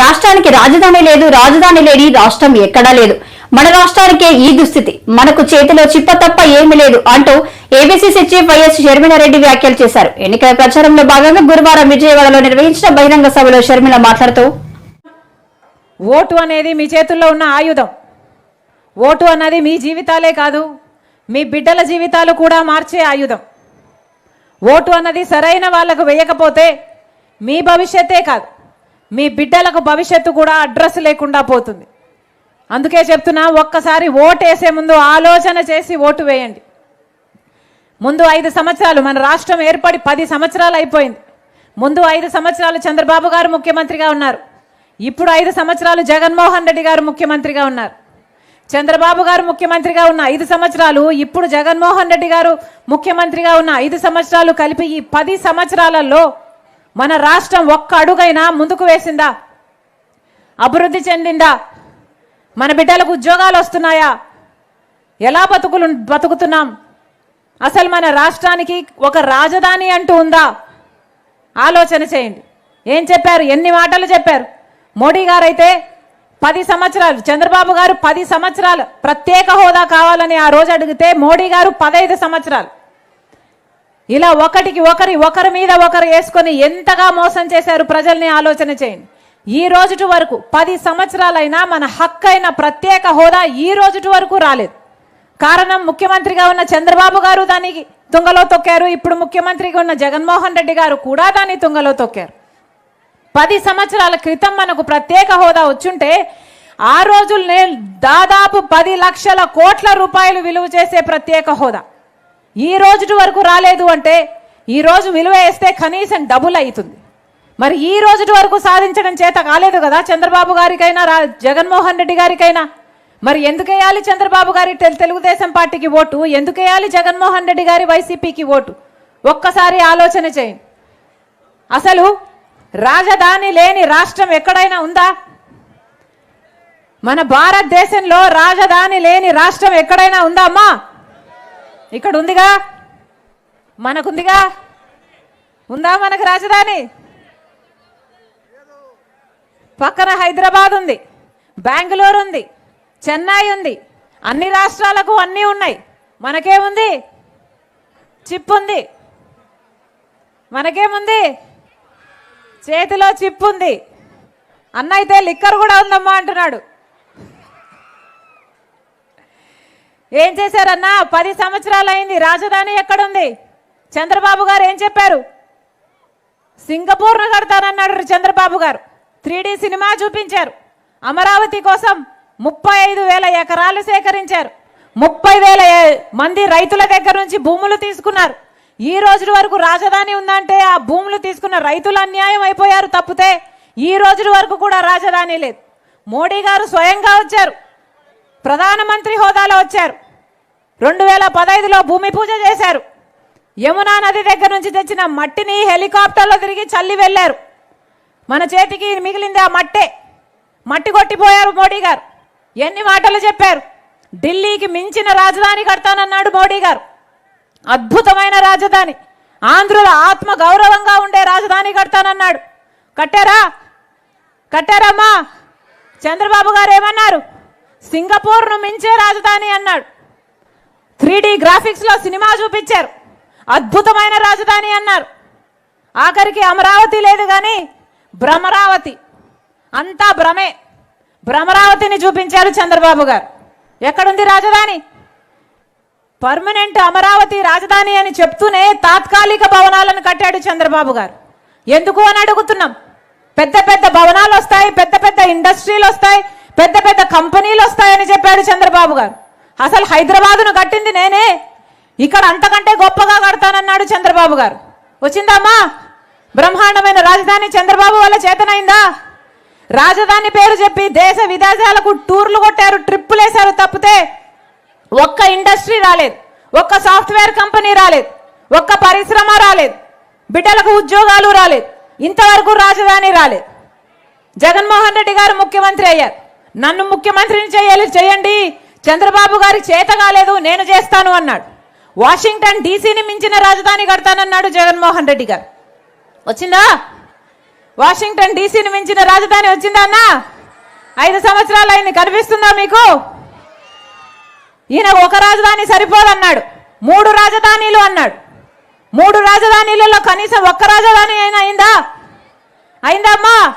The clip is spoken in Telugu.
రాష్ట్రానికి రాజధాని లేదు రాజధాని లేని రాష్ట్రం ఎక్కడా లేదు. మన రాష్ట్రానికే ఈ దుస్థితి. మనకు చేతిలో చిప్ప తప్ప ఏమీ లేదు అంటూ ఏబీసీసీ చీఫ్ వైఎస్ షర్మిలారెడ్డి వ్యాఖ్యలు చేశారు. ఎన్నికల ప్రచారంలో భాగంగా గురువారం విజయవాడలో నిర్వహించిన బహిరంగ సభలో షర్మిల మాట్లాడుతూ ఓటు అనేది మీ చేతుల్లో ఉన్న ఆయుధం. ఓటు అన్నది మీ జీవితాలే కాదు మీ బిడ్డల జీవితాలు కూడా మార్చే ఆయుధం. ఓటు అన్నది సరైన వాళ్ళకు వేయకపోతే మీ భవిష్యత్తే కాదు. మీ బిడ్డలకు భవిష్యత్తు కూడా అడ్రస్ లేకుండా పోతుంది. అందుకే చెప్తున్నా ఒక్కసారి ఓటు వేసే ముందు ఆలోచన చేసి ఓటు వేయండి. ముందు ఐదు సంవత్సరాలు మన రాష్ట్రం ఏర్పడి పది సంవత్సరాలు అయిపోయింది. ముందు ఐదు సంవత్సరాలు చంద్రబాబు గారు ముఖ్యమంత్రిగా ఉన్నారు. ఇప్పుడు ఐదు సంవత్సరాలు జగన్మోహన్ రెడ్డి గారు ముఖ్యమంత్రిగా ఉన్నారు. చంద్రబాబు గారు ముఖ్యమంత్రిగా ఉన్న ఐదు సంవత్సరాలు ఇప్పుడు జగన్మోహన్ రెడ్డి గారు ముఖ్యమంత్రిగా ఉన్న ఐదు సంవత్సరాలు కలిపి ఈ పది సంవత్సరాలలో మన రాష్ట్రం ఒక్క అడుగైనా ముందుకు వేసిందా? అభివృద్ధి చెందిందా? మన బిడ్డలకు ఉద్యోగాలు వస్తున్నాయా? ఎలా బతుకులు బతుకుతున్నాం? అసలు మన రాష్ట్రానికి ఒక రాజధాని అంటూ ఉందా? ఆలోచన చేయండి. ఏం చెప్పారు? ఎన్ని మాటలు చెప్పారు? మోడీ గారు అయితే పది సంవత్సరాలు చంద్రబాబు గారు పది సంవత్సరాలు ప్రత్యేక హోదా కావాలని ఆ రోజు అడిగితే మోడీ గారు పదహైదు సంవత్సరాలు. ఇలా ఒకటికి ఒకరి ఒకరి మీద ఒకరు వేసుకొని ఎంతగా మోసం చేశారు ప్రజల్ని ఆలోచన చేయండి. ఈ రోజుటి వరకు పది సంవత్సరాలైనా మన హక్కైన ప్రత్యేక హోదా ఈ రోజుటి వరకు రాలేదు. కారణం ముఖ్యమంత్రిగా ఉన్న చంద్రబాబు గారు దానికి తుంగలో తొక్కారు. ఇప్పుడు ముఖ్యమంత్రిగా ఉన్న జగన్మోహన్ రెడ్డి గారు కూడా దాన్ని తుంగలో తొక్కారు. పది సంవత్సరాల క్రితం మనకు ప్రత్యేక హోదా వచ్చుంటే ఆ రోజుల్నే దాదాపు పది లక్షల కోట్ల రూపాయలు విలువ చేసే ప్రత్యేక హోదా. ఈ రోజుటి వరకు రాలేదు అంటే ఈ రోజు విలువ వేస్తే కనీసం డబుల్ అవుతుంది. మరి ఈ రోజుటి వరకు సాధించడం చేత కాలేదు కదా చంద్రబాబు గారికైనా రా జగన్మోహన్ రెడ్డి గారికైనా. మరి ఎందుకేయాలి చంద్రబాబు గారి తెలుగుదేశం పార్టీకి ఓటు? ఎందుకేయాలి జగన్మోహన్ రెడ్డి గారి వైసీపీకి ఓటు? ఒక్కసారి ఆలోచన చేయండి. అసలు రాజధాని లేని రాష్ట్రం ఎక్కడైనా ఉందా? మన భారతదేశంలో రాజధాని లేని రాష్ట్రం ఎక్కడైనా ఉందా అమ్మా? ఇక్కడ ఉందిగా మనకుందిగా? ఉందా మనకు రాజధాని? పక్కన హైదరాబాద్ ఉంది బెంగళూరు ఉంది చెన్నై ఉంది అన్ని రాష్ట్రాలకు అన్నీ ఉన్నాయి. మనకేముంది? చిప్ ఉంది మనకేముంది? చేతిలో చిప్ ఉంది అన్న అయితే లిక్కర్ కూడా ఉందమ్మా అంటున్నాడు. ఏం చేశారన్నా? పది సంవత్సరాలు అయింది. రాజధాని ఎక్కడుంది? చంద్రబాబు గారు ఏం చెప్పారు? సింగపూర్ను కడతానన్నాడు చంద్రబాబు గారు. త్రీ సినిమా చూపించారు. అమరావతి కోసం ముప్పై ఐదు వేల ఎకరాలు సేకరించారు. ముప్పై వేల మంది రైతుల దగ్గర నుంచి భూములు తీసుకున్నారు. ఈ రోజు వరకు రాజధాని ఉందంటే ఆ భూములు తీసుకున్న రైతులు అన్యాయం అయిపోయారు తప్పితే ఈ రోజు వరకు కూడా రాజధాని లేదు. మోడీ గారు స్వయంగా వచ్చారు. ప్రధానమంత్రి హోదాలో వచ్చారు. రెండు వేల పదైదులో భూమి పూజ చేశారు. యమునా నది దగ్గర నుంచి తెచ్చిన మట్టిని హెలికాప్టర్లో తిరిగి చల్లి వెళ్ళారు. మన చేతికి మిగిలింది ఆ మట్టే. మట్టి కొట్టిపోయారు మోడీ గారు. ఎన్ని మాటలు చెప్పారు. ఢిల్లీకి మించిన రాజధాని కడతానన్నాడు మోడీ గారు. అద్భుతమైన రాజధాని. ఆంధ్రుల ఆత్మ గౌరవంగా ఉండే రాజధాని కడతానన్నాడు. కట్టారా? కట్టారమ్మా. చంద్రబాబు గారు ఏమన్నారు? సింగపూర్ను మించే రాజధాని అన్నాడు. త్రీ డి గ్రాఫిక్స్లో సినిమా చూపించారు. అద్భుతమైన రాజధాని అన్నారు. ఆఖరికి అమరావతి లేదు కానీ భ్రమరావతి. అంతా భ్రమే. భ్రమరావతిని చూపించారు చంద్రబాబు గారు. ఎక్కడుంది రాజధాని? పర్మనెంట్ అమరావతి రాజధాని అని చెప్తూనే తాత్కాలిక భవనాలను కట్టాడు చంద్రబాబు గారు. ఎందుకు అని అడుగుతున్నాం. పెద్ద పెద్ద భవనాలు వస్తాయి పెద్ద పెద్ద ఇండస్ట్రీలు వస్తాయి పెద్ద పెద్ద కంపెనీలు వస్తాయని చెప్పాడు చంద్రబాబు గారు. అసలు హైదరాబాదును కట్టింది నేనే. ఇక్కడ అంతకంటే గొప్పగా కడతానన్నాడు చంద్రబాబు గారు. వచ్చిందమ్మా. బ్రహ్మాండమైన రాజధాని చంద్రబాబు వల్ల చేతనైందా? రాజధాని పేరు చెప్పి దేశ విదేశాలకు టూర్లు కొట్టారు ట్రిప్పులు వేశారు తప్పితే ఒక్క ఇండస్ట్రీ రాలేదు ఒక్క సాఫ్ట్వేర్ కంపెనీ రాలేదు ఒక్క పరిశ్రమ రాలేదు బిడ్డలకు ఉద్యోగాలు రాలేదు ఇంతవరకు రాజధాని రాలేదు. జగన్మోహన్ రెడ్డి గారు ముఖ్యమంత్రి అయ్యారు. నన్ను ముఖ్యమంత్రిని చేయాలి చేయండి. చంద్రబాబు గారి చేత కాలేదు నేను చేస్తాను అన్నాడు. వాషింగ్టన్ డీసీని మించిన రాజధాని కడతానన్నాడు జగన్మోహన్ రెడ్డి గారు. వచ్చిందా? వాషింగ్టన్ డీసీని మించిన రాజధాని వచ్చిందా అన్నా? ఐదు సంవత్సరాలు అయింది కనిపిస్తుందా మీకు? ఈయన ఒక రాజధాని సరిపోదన్నాడు. మూడు రాజధానిలు అన్నాడు. మూడు రాజధానిలలో కనీసం ఒక్క రాజధాని అయినా అయిందా? అయిందమ్మా